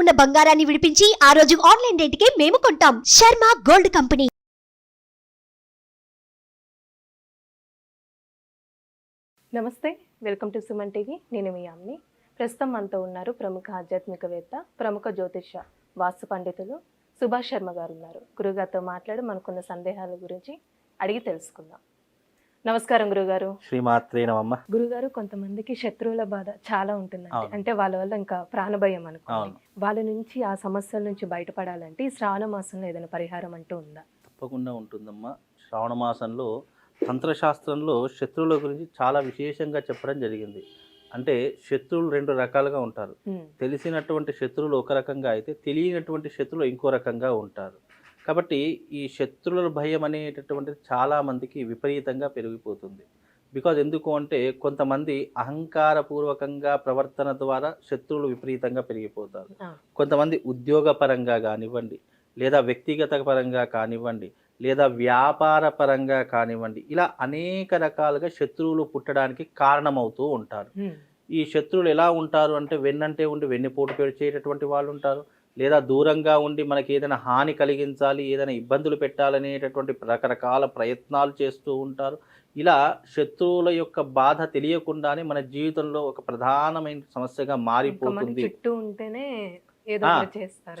ఉన్న బంగారాన్ని విడిపించి ఆ రోజు ఆన్లైన్ రేటుకే మేము కొంటాం. Sharma gold company. నమస్తే వెల్కమ్ టు సుమన్ టీవీ. నేను మీ అమ్మి ప్రస్తుతం మనతో ఉన్నారు ప్రముఖ ఆధ్యాత్మికవేత్త ప్రముఖ జ్యోతిష వాస్తు పండితులు సుభాష్ శర్మ గారు ఉన్నారు. గురుగారితో మాట్లాడి మనకున్న సందేహాల గురించి అడిగి తెలుసుకుందాం. నమస్కారం గురుగారు. శ్రీమాత్రే నమమ్మ గురుగారు కొంతమందికి శత్రువుల బాధ చాలా ఉంటుందండి. అవును. అంటే వాళ్ళ వల్ల ఇంకా ప్రాణభయం అనుకోండి. వాళ్ళ నుంచి ఆ సమస్యల నుంచి బయటపడాలంటే ఈ శ్రావణ మాసంలో ఏదైనా పరిహారం అంటూ ఉందా? తప్పకుండా ఉంటుందమ్మా. శ్రావణ మాసంలో తంత్రశాస్త్రంలో శత్రువుల గురించి చాలా విశేషంగా చెప్పడం జరిగింది. అంటే శత్రువులు రెండు రకాలుగా ఉంటారు. తెలిసినటువంటి శత్రువులు ఒక రకంగా అయితే తెలియనటువంటి శత్రువులు ఇంకో రకంగా ఉంటారు. కాబట్టి ఈ శత్రువుల భయం అనేటటువంటిది చాలామందికి విపరీతంగా పెరిగిపోతుంది. బికాజ్ ఎందుకు అంటే కొంతమంది అహంకారపూర్వకంగా ప్రవర్తన ద్వారా శత్రువులు విపరీతంగా పెరిగిపోతారు. కొంతమంది ఉద్యోగపరంగా కానివ్వండి లేదా వ్యక్తిగత పరంగా కానివ్వండి లేదా వ్యాపార పరంగా కానివ్వండి ఇలా అనేక రకాలుగా శత్రువులు పుట్టడానికి కారణమవుతూ ఉంటారు. ఈ శత్రువులు ఎలా ఉంటారు అంటే వెన్నంటే ఉండి వెన్నుపోటు పెరిచేటటువంటి వాళ్ళు ఉంటారు. లేదా దూరంగా ఉండి మనకి ఏదైనా హాని కలిగించాలి ఏదైనా ఇబ్బందులు పెట్టాలనేటటువంటి రకరకాల ప్రయత్నాలు చేస్తూ ఉంటారు. ఇలా శత్రువుల యొక్క బాధ తెలియకుండానే మన జీవితంలో ఒక ప్రధానమైన సమస్యగా మారిపోతుంది. చుట్టూ ఉంటేనే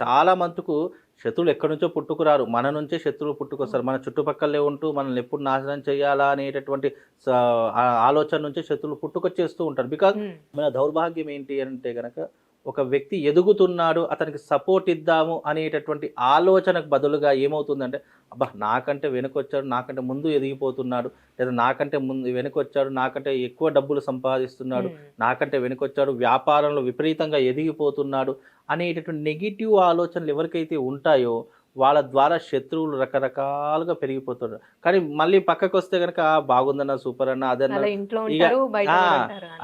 చాలా మందికు శత్రువులు ఎక్కడి నుంచో పుట్టుకురారు. మన నుంచే శత్రువులు పుట్టుకొస్తారు. మన చుట్టుపక్కలే ఉంటూ మనల్ని ఎప్పుడు నాశనం చేయాలా అనేటటువంటి ఆలోచన నుంచే శత్రువులు పుట్టుకొచ్చేస్తూ ఉంటారు. బికాజ్ మన దౌర్భాగ్యం ఏంటి అంటే గనక ఒక వ్యక్తి ఎదుగుతున్నాడు అతనికి సపోర్ట్ ఇద్దాము అనేటటువంటి ఆలోచనకు బదులుగా ఏమవుతుందంటే అబ్బా నాకంటే వెనుకొచ్చాడు నాకంటే ముందు ఎదిగిపోతున్నాడు లేదా నాకంటే ముందు వెనుకొచ్చాడు నాకంటే ఎక్కువ డబ్బులు సంపాదిస్తున్నాడు ఉమ్. నాకంటే వెనుకొచ్చాడు వ్యాపారంలో విపరీతంగా ఎదిగిపోతున్నాడు అనేటటువంటి నెగిటివ్ ఆలోచనలు ఎవరికైతే ఉంటాయో వాళ్ళ ద్వారా శత్రువులు రకరకాలుగా పెరిగిపోతున్నారు. కానీ మళ్ళీ పక్కకు వస్తే కనుక బాగుందన్న సూపర్ అన్న అదన్న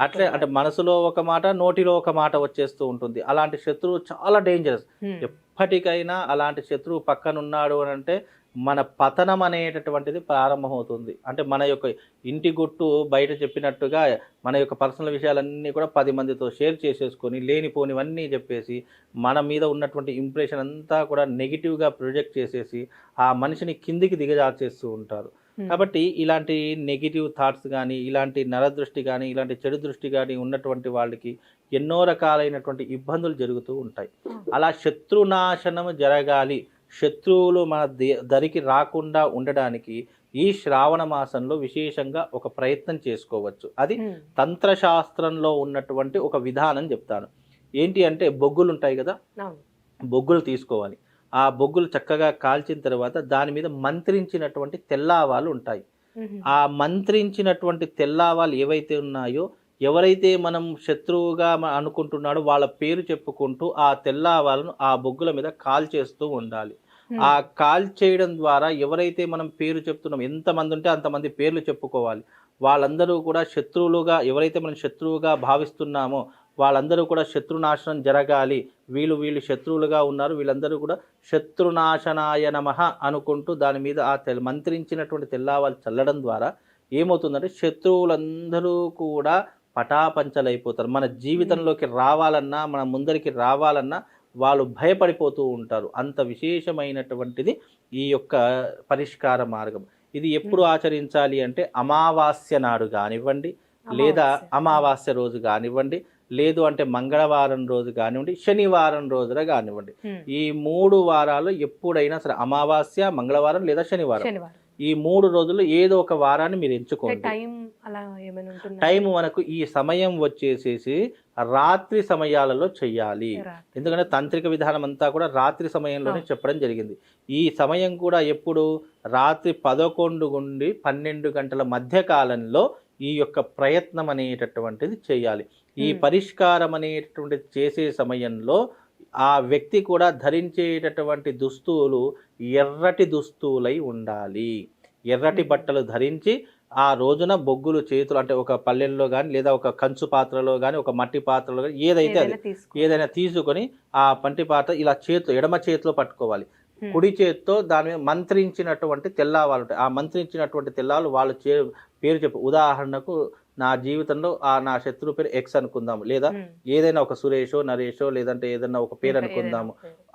అట్లే అంటే మనసులో ఒక మాట నోటిలో ఒక మాట వచ్చేస్తూ ఉంటుంది. అలాంటి శత్రువు చాలా డేంజరస్ ఎప్పటికైనా అలాంటి శత్రువు పక్కన ఉన్నాడు అని అంటే మన పతనం అనేటటువంటిది ప్రారంభమవుతుంది. అంటే మన యొక్క ఇంటి గుట్టు బయట చెప్పినట్టుగా మన యొక్క పర్సనల్ విషయాలన్నీ కూడా పది మందితో షేర్ చేసేసుకొని లేనిపోనివన్నీ చెప్పేసి మన మీద ఉన్నటువంటి ఇంప్రెషన్ అంతా కూడా నెగిటివ్గా ప్రొజెక్ట్ చేసేసి ఆ మనిషిని కిందికి దిగజార్చేస్తూ ఉంటారు. కాబట్టి ఇలాంటి నెగిటివ్ థాట్స్ కానీ ఇలాంటి నరదృష్టి కానీ ఇలాంటి చెడు దృష్టి కానీ ఉన్నటువంటి వాళ్ళకి ఎన్నో రకాలైనటువంటి ఇబ్బందులు జరుగుతూ ఉంటాయి. అలా శత్రునాశనం జరగాలి శత్రువులు మన దే- దరికి రాకుండా ఉండడానికి ఈ శ్రావణ మాసంలో విశేషంగా ఒక ప్రయత్నం చేసుకోవచ్చు. అది తంత్రశాస్త్రంలో ఉన్నటువంటి ఒక విధానం చెప్తాను. ఏంటి అంటే బొగ్గులు ఉంటాయి కదా? బొగ్గులు తీసుకోవాలి. ఆ బొగ్గులు చక్కగా కాల్చిన తర్వాత దాని మీద మంత్రించినటువంటి తెల్లావాలు ఉంటాయి. ఆ మంత్రించినటువంటి తెల్లావాలు ఏవైతే ఉన్నాయో ఎవరైతే మనం శత్రువుగా అనుకుంటున్నాడో వాళ్ళ పేరు చెప్పుకుంటూ ఆ తెల్లావాలను ఆ బొగ్గుల మీద కాల్ చేస్తూ ఉండాలి. ఆ కాల్ చేయడం ద్వారా ఎవరైతే మనం పేరు చెప్తున్నాం ఎంతమంది ఉంటే అంతమంది పేర్లు చెప్పుకోవాలి. వాళ్ళందరూ కూడా శత్రువులుగా ఎవరైతే మనం శత్రువుగా భావిస్తున్నామో వాళ్ళందరూ కూడా శత్రునాశనం జరగాలి. వీళ్ళు వీళ్ళు శత్రువులుగా ఉన్నారు. వీళ్ళందరూ కూడా శత్రునాశనాయ నమః అనుకుంటూ దాని మీద ఆ తెల్ మంత్రించినటువంటి తెల్లావాలు చల్లడం ద్వారా ఏమవుతుందంటే శత్రువులందరూ కూడా పటాపంచలైపోతారు. మన జీవితంలోకి రావాలన్నా మన ముందరికి రావాలన్నా వాళ్ళు భయపడిపోతూ ఉంటారు. అంత విశేషమైనటువంటిది ఈ యొక్క పరిష్కార మార్గం. ఇది ఎప్పుడు ఆచరించాలి అంటే అమావాస్య నాడు కానివ్వండి లేదా అమావాస్య. రోజు కానివ్వండి లేదు అంటే మంగళవారం రోజు కానివ్వండి శనివారం రోజున కానివ్వండి. ఈ మూడు వారాలు ఎప్పుడైనా సరే అమావాస్య మంగళవారం లేదా శనివారం. ఈ మూడు రోజులు ఏదో ఒక వారాన్ని మీరు ఎంచుకోండి. టైం మనకు ఈ సమయం వచ్చేసేసి రాత్రి సమయాలలో చెయ్యాలి. ఎందుకంటే తాంత్రిక విధానం అంతా కూడా రాత్రి సమయంలోనే. చెప్పడం జరిగింది ఈ సమయం కూడా ఎప్పుడు రాత్రి పదకొండు నుండి పన్నెండు గంటల మధ్య కాలంలో ఈ యొక్క ప్రయత్నం అనేటటువంటిది చేయాలి ఈ. పరిష్కారం అనేటటువంటిది చేసే సమయంలో ఆ వ్యక్తి కూడా ధరించేటటువంటి దుస్తువులు ఎర్రటి దుస్తువులై ఉండాలి ఎర్రటి. బట్టలు ధరించి ఆ రోజున బొగ్గులు చేతులు అంటే ఒక పల్లెల్లో కానీ లేదా ఒక కంచు పాత్రలో కానీ ఒక మట్టి పాత్రలో కానీ ఏదైతే అది ఏదైనా తీసుకో ఏదైనా తీసుకొని ఆ పంటి పాత్ర ఇలా చేతిలో ఎడమ చేతిలో పట్టుకోవాలి. కుడి చేతితో దాని మీద మంత్రించినటువంటి తెల్లావాలు ఉంటాయి. ఆ మంత్రించినటువంటి తెల్లాలు వాళ్ళ చే పేరు చెప్పు ఉదాహరణకు నా జీవితంలో ఆ నా శత్రువు పేరు ఎక్స్ అనుకుందాం లేదా. ఏదైనా ఒక సురేషో నరేషో లేదంటే ఏదైనా ఒక పేరు అనుకుందాము.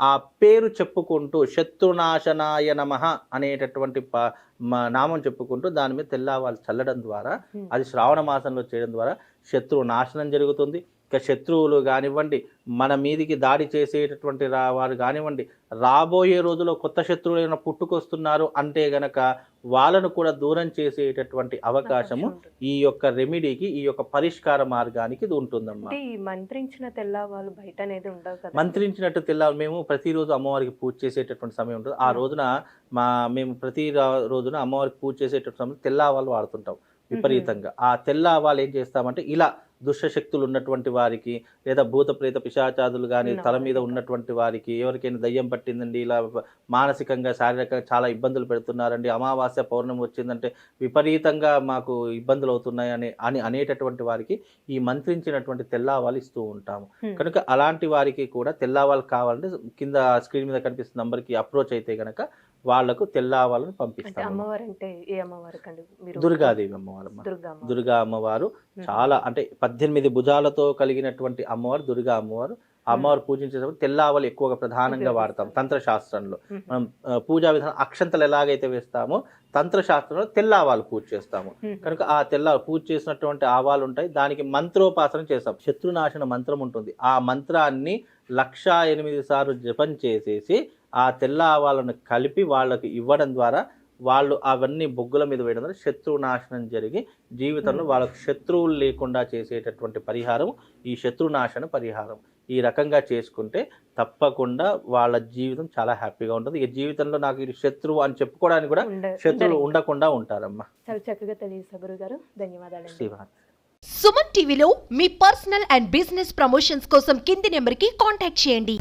ఆ పేరు చెప్పుకుంటూ శత్రునాశనాయ నమ అనేటటువంటి నామం చెప్పుకుంటూ దాని మీద తెల్లవాళ్ళు చల్లడం ద్వారా. అది శ్రావణ మాసంలో చేయడం ద్వారా శత్రువు నాశనం జరుగుతుంది ఇక శత్రువులు కానివ్వండి మన మీదికి దాడి చేసేటటువంటి రా వారు కానివ్వండి రాబోయే రోజుల్లో కొత్త శత్రువులు ఏమైనా పుట్టుకొస్తున్నారు అంటే గనక వాళ్ళను కూడా దూరం చేసేటటువంటి అవకాశము. ఈ యొక్క రెమెడీకి ఈ యొక్క పరిష్కార మార్గానికి ఇది ఉంటుందమ్మా. మంత్రించిన తెల్లవాళ్ళు బయట అనేది ఉండవు మంత్రించినట్టు తెల్ల మేము ప్రతిరోజు అమ్మవారికి పూజ చేసేటటువంటి సమయం ఉంటుంది. ఆ రోజున మా మేము ప్రతి రోజున అమ్మవారికి పూజ చేసేటటువంటి సమయం తెల్లావాళ్ళు వాడుతుంటాం విపరీతంగా. ఆ తెల్లావాళ్ళు ఏం చేస్తామంటే ఇలా దుష్ట శక్తులు ఉన్నటువంటి వారికి లేదా భూత ప్రేత పిశాచాదులు కానీ తల మీద. ఉన్నటువంటి వారికి ఎవరికైనా దయ్యం పట్టిందండి ఇలా మానసికంగా శారీరకంగా చాలా ఇబ్బందులు పెడుతున్నారండి అమావాస్య పౌర్ణమి వచ్చిందంటే విపరీతంగా మాకు ఇబ్బందులు అవుతున్నాయి అని అని అనేటటువంటి వారికి ఈ మంత్రించినటువంటి తెల్లావాళ్ళు ఇస్తూ ఉంటాము ఉమ్. కనుక అలాంటి వారికి కూడా తెల్లావాళ్ళు కావాలంటే కింద స్క్రీన్ మీద కనిపిస్తున్న నంబర్కి అప్రోచ్ అయితే గనక వాళ్ళకు తెల్లావాళ్ళని అంటే పంపిస్తాము. అమ్మవారు అంటే ఏ అమ్మవారు కండి? మీరు దుర్గాదేవి అమ్మవారు. దుర్గా అమ్మవారు. చాలా అంటే పద్దెనిమిది భుజాలతో కలిగినటువంటి అమ్మవారు దుర్గా అమ్మవారు. అమ్మవారు పూజించేటప్పుడు తెల్లావలు ఎక్కువగా ప్రధానంగా వాడతాం తంత్రశాస్త్రంలో. మనం పూజా విధానం అక్షంతలు ఎలాగైతే వేస్తామో తంత్రశాస్త్రంలో తెల్లావాలు పూజ చేస్తాము. కనుక ఆ తెల్ల పూజ చేసినటువంటి ఆవాలు ఉంటాయి. దానికి మంత్రోపాసన చేస్తాం. శత్రునాశన మంత్రం ఉంటుంది. ఆ మంత్రాన్ని లక్షా ఎనిమిది సార్లు జపం చేసేసి ఆ తెల్ల ఆవాలను కలిపి వాళ్ళకి ఇవ్వడం ద్వారా వాళ్ళు అవన్నీ బొగ్గుల మీద వేయడం ద్వారా శత్రువు నాశనం జరిగి జీవితంలో. వాళ్ళకు శత్రువులు లేకుండా చేసేటటువంటి పరిహారం ఈ శత్రునాశన పరిహారం. ఈ రకంగా చేసుకుంటే తప్పకుండా వాళ్ళ జీవితం చాలా హ్యాపీగా ఉంటుంది. ఇక జీవితంలో నాకు ఇది శత్రువు అని చెప్పుకోవడానికి కూడా శత్రువులు. ఉండకుండా ఉంటారమ్మా. చాలా చక్కగా తెలియజేశారు గురువు గారు సుమన్ టీవీలో మీ పర్సనల్ అండ్ బిజినెస్ ప్రమోషన్స్ కోసం కింది నెంబర్కి కాంటాక్ట్ చేయండి.